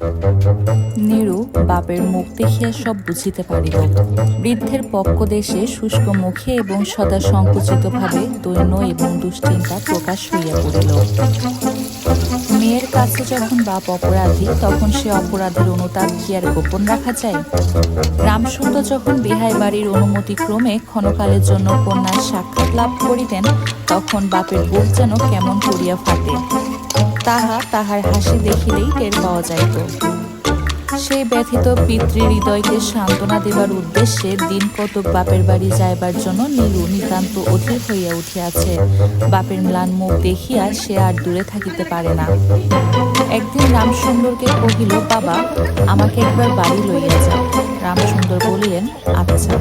নীরু বাপের মুখ দেখিয়া সব বুঝিতে পারিল। বৃদ্ধের পক্ষ দেশে শুষ্ক মুখে এবং সদা সংকুচিত ভাবে দৈন্য এবং দুশ্চিন্তা প্রকাশ হইয়া পড়িল। মেয়ের কাছে যখন বাপ অপরাধী, তখন সে অপরাধের অনুতাপ কি আর গোপন রাখা যায়? রামসুন্দর যখন বিহাই বাড়ির অনুমতি ক্রমে ক্ষণকালের জন্য কন্যার সাক্ষাৎ লাভ করিতেন তখন বাপের বুক যেন কেমন করিয়া ফাটে। তাহা তাহার হাসি দেখিলেই টের পাওয়া যাইত। সেই ব্যথিত পিতৃ হৃদয়কে সান্ত্বনা দেবার উদ্দেশ্যে দিন কতক বাপের বাড়ি যাইবার জন্য নীলু নিতান্ত অধীর হইয়া উঠিয়াছে। বাপের ম্লান মুখ দেখিয়া সে আর দূরে থাকিতে পারে না। একদিন রামসুন্দরকে কহিল, বাবা, আমাকে একবার বাড়ি লইয়া যাও। রামসুন্দর বলিলেন আচ্ছা।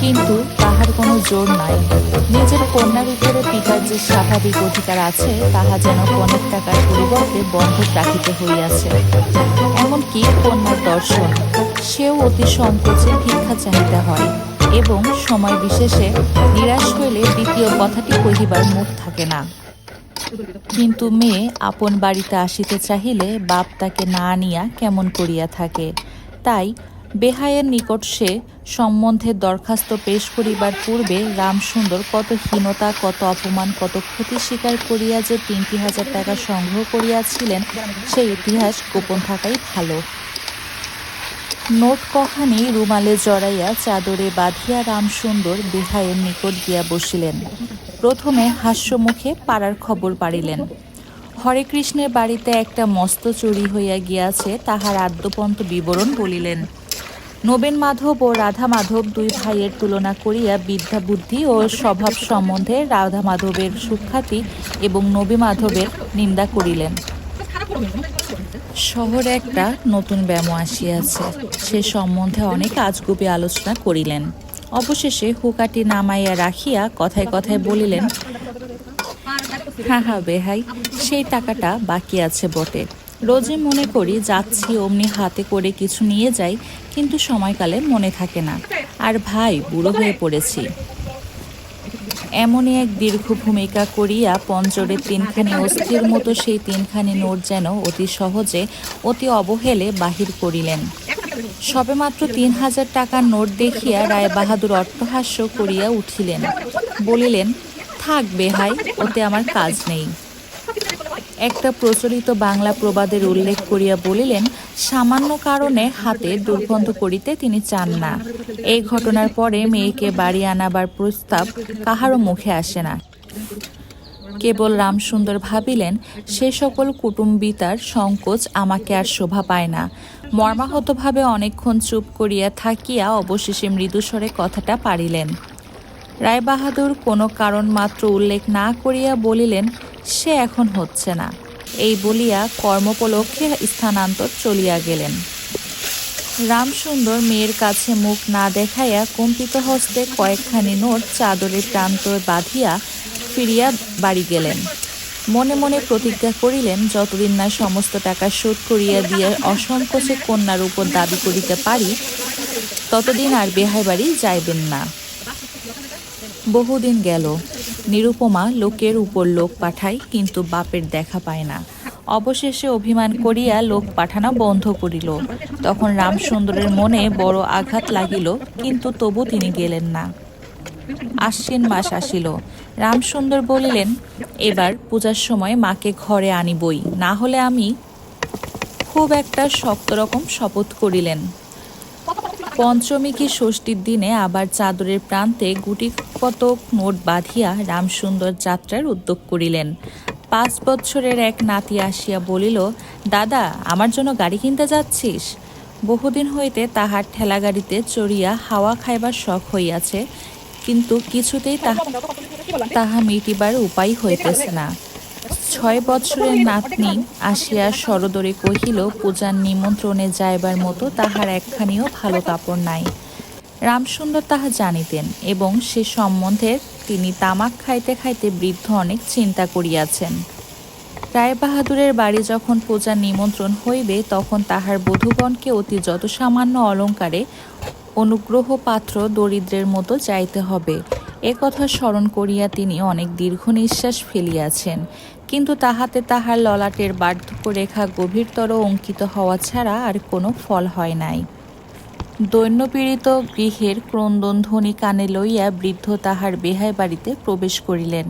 কিন্তু তাহার কোনো জোর নাই। নিজের কন্যার উপরে পিতার যে স্বাভাবিক অধিকার আছে, তাহা যেন কনের টাকার পরিবর্তে বন্ধক রাখিতে হইয়াছে। এমনকি কন্যার দর্শন, সেও অতি সংকোচে ভিক্ষা চাহিতে হয় এবং সময় বিশেষে নিরাশ হইলে দ্বিতীয় কথাটি কহিবার মুখ থাকে না। কিন্তু মেয়ে আপন বাড়িতে আসিতে চাহিলে বাপ তাকে না আনিয়া কেমন করিয়া থাকে? তাই বেহায়ের নিকট সে সম্বন্ধে দরখাস্ত পেশ করিবার পূর্বে রামসুন্দর কত হীনতা, কত অপমান, কত ক্ষতি স্বীকার করিয়া যে তিনটি হাজার টাকা সংগ্রহ করিয়াছিলেন, সেই ইতিহাস গোপন থাকাই ভালো। নোট কখানি রুমালে জড়াইয়া চাদরে বাঁধিয়া রামসুন্দর বেহায়ের নিকট গিয়া বসিলেন। প্রথমে হাস্যমুখে পাড়ার খবর পাড়িলেন। হরে কৃষ্ণের বাড়িতে একটা মস্ত চুরি হইয়া গিয়াছে, তাহার আদ্যপন্ত বিবরণ বলিলেন। নবীন মাধব ও রাধা মাধব দুই ভাইয়ের তুলনা করিয়া বিদ্যা বুদ্ধি ও স্বভাব সম্বন্ধে রাধা মাধবের সুখ্যাতি এবং নবী মাধবের নিন্দা করিলেন। শহরে একটা নতুন ব্যায়াম আসিয়াছে। সে সম্বন্ধে অনেক আজগুবি আলোচনা করিলেন। অবশেষে হুকাটি নামাইয়া রাখিয়া কথায় কথায় বলিলেন হ্যাঁ হ্যাঁ বেহাই, সেই টাকাটা বাকি আছে বটে। রোজই মনে করি, যাচ্ছি অমনি হাতে করে কিছু নিয়ে যাই, কিন্তু সময়কালে মনে থাকে না। আর ভাই, বুড়ো হয়ে পড়েছি। এমনই এক দীর্ঘ ভূমিকা করিয়া পঞ্জরের তিনখানি অস্থির মতো সেই তিনখানি নোট যেন অতি সহজে, অতি অবহেলে বাহির করিলেন। সবেমাত্র তিন হাজার টাকার নোট দেখিয়া রায় বাহাদুর অট্টহাস্য করিয়া উঠিলেন। বলিলেন, থাক বেহাই ওতে আমার কাজ নেই। একটা প্রচলিত বাংলা প্রবাদের উল্লেখ করিয়া বলিলেন, সামান্য কারণে হাতে দুর্গন্ধ করিতে তিনি চান না। এই ঘটনার পরে মেয়েকে বাড়ি আনাবার প্রস্তাব কাহারও মুখে আসে না। কেবল রামসুন্দর ভাবিলেন, সে সকল কুটুম্বিতার সংকোচ আমাকে আর শোভা পায় না। মর্মাহতভাবে অনেকক্ষণ চুপ করিয়া থাকিয়া অবশেষে মৃদুস্বরে কথাটা পারিলেন। রায়বাহাদুর কোনো কারণ মাত্র উল্লেখ না করিয়া বলিলেন সে এখন হচ্ছে না। এই বলিয়া কর্মোপলক্ষে স্থানান্তর চলিয়া গেলেন। রামসুন্দর মেয়ের কাছে মুখ না দেখাইয়া কম্পিত হস্তে কয়েকখানি নোট চাদরের প্রান্ত বাঁধিয়া ফিরিয়া বাড়ি গেলেন। মনে মনে প্রতিজ্ঞা করিলেন, যতদিন না সমস্ত টাকা শোধ করিয়া দিয়ে অসংকোচে কন্যার উপর দাবি করিতে পারি, ততদিন আর বেহাই বাড়ি যাইবেন না। বহুদিন গেল। নিরুপমা লোকের উপর লোক পাঠায়, কিন্তু বাপের দেখা পায় না। অবশেষে অভিমান করিয়া লোক পাঠানো বন্ধ করিল। তখন রামসুন্দরের মনে বড় আঘাত লাগিল, কিন্তু তবু তিনি গেলেন না। আশ্বিন মাস আসিল। রামসুন্দর বলিলেন, এবার পূজার সময় মাকে ঘরে আনিবই। না হলে আমি খুব একটা শক্ত রকম শপথ করিলেন। পঞ্চমী কি ষষ্ঠীর দিনে আবার চাদরের প্রান্তে গুটি কতক নোট বাঁধিয়া রামসুন্দর যাত্রার উদ্যোগ করিলেন। পাঁচ বৎসরের এক নাতি আসিয়া বলিল, দাদা, আমার জন্য গাড়ি কিনতে যাচ্ছিস? বহুদিন হইতে তাহার ঠেলা গাড়িতে চড়িয়া হাওয়া খাইবার শখ হইয়াছে, কিন্তু কিছুতেই তাহা তাহা মিটিবার উপায় হইতেছে না। ছয় বৎসরের নাতনি আসিয়া সরদরে কহিল, পূজার নিমন্ত্রণে যাইবার মতো তাহার একখানিও ভালো কাপড় নাই। রামসুন্দর তাহা জানিতেন এবং সে সম্বন্ধে তিনি তামাক খাইতে খাইতে বৃদ্ধ অনেক চিন্তা করিয়াছেন। রায়বাহাদুরের বাড়ি যখন পূজার নিমন্ত্রণ হইবে, তখন তাহার বধূগণকে অতি যত সামান্য অলঙ্কারে অনুগ্রহ পাত্র দরিদ্রের মতো যাইতে হবে। এ কথা স্মরণ করিয়া তিনি অনেক দীর্ঘ নিঃশ্বাস ফেলিয়াছেন। কিন্তু তাহাতে তাহার ললাটের বার্ধক্য রেখা গভীরতর অঙ্কিত হওয়া ছাড়া আর কোনো ফল হয় নাই। দৈন্যপীড়িত গৃহের ক্রন্দন ধ্বনি কানে লইয়া বৃদ্ধ তাহার বেহায় বাড়িতে প্রবেশ করিলেন।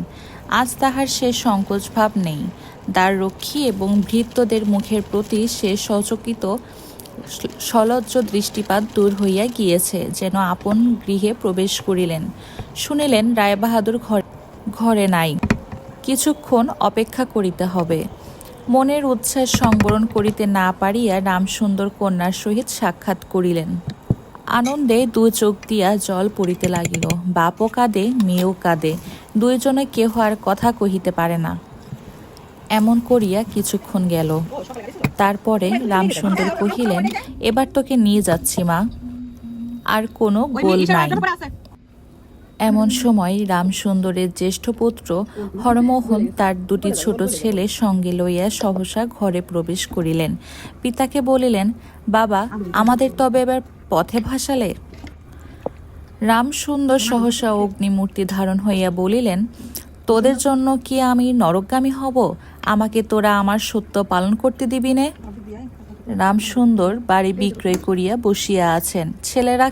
আজ তাহার সে সংকোচ ভাব নেই। দ্বার রক্ষী এবং ভৃত্যদের মুখের প্রতি সে সচকিত সলজ্জ দৃষ্টিপাত দূর হইয়া গিয়েছে, যেন আপন গৃহে প্রবেশ করিলেন। শুনিলেন রায়বাহাদুর ঘর, ঘরে নাই। কিছুক্ষণ অপেক্ষা করিতে হবে। মনের উচ্ছ্বাস সংবরণ করিতে না পারিয়া রামসুন্দর কন্যার সহিত সাক্ষাৎ করিলেন। আনন্দে দুই চোখ দিয়া জল পড়িতে লাগিল। বাপও কাঁদে মেয়েও কাঁদে। দুইজনে কেহ আর কথা কহিতে পারে না। এমন করিয়া কিছুক্ষণ গেল। তারপরে রামসুন্দর কহিলেন এবার তোকে নিয়ে যাচ্ছি মা। আর কোনো গোল নাই। এমন সময় রামসুন্দরের জ্যেষ্ঠ পুত্র হরমোহন তার দুটি ছোট ছেলে সঙ্গে লইয়া সহসা ঘরে প্রবেশ করিলেন। পিতাকে বলিলেন বাবা আমাদের তবে এবার পথে ভাসালে? রামসুন্দর সহসা অগ্নিমূর্তি ধারণ হইয়া বলিলেন, তোদের জন্য কি আমি নরকগামী হব? আমাকে তোরা আমার সত্য পালন করতে দিবি নে? রামসুন্দর বাড়ি বিক্রয় করিয়া বসিয়া আছেন। ছেলেরা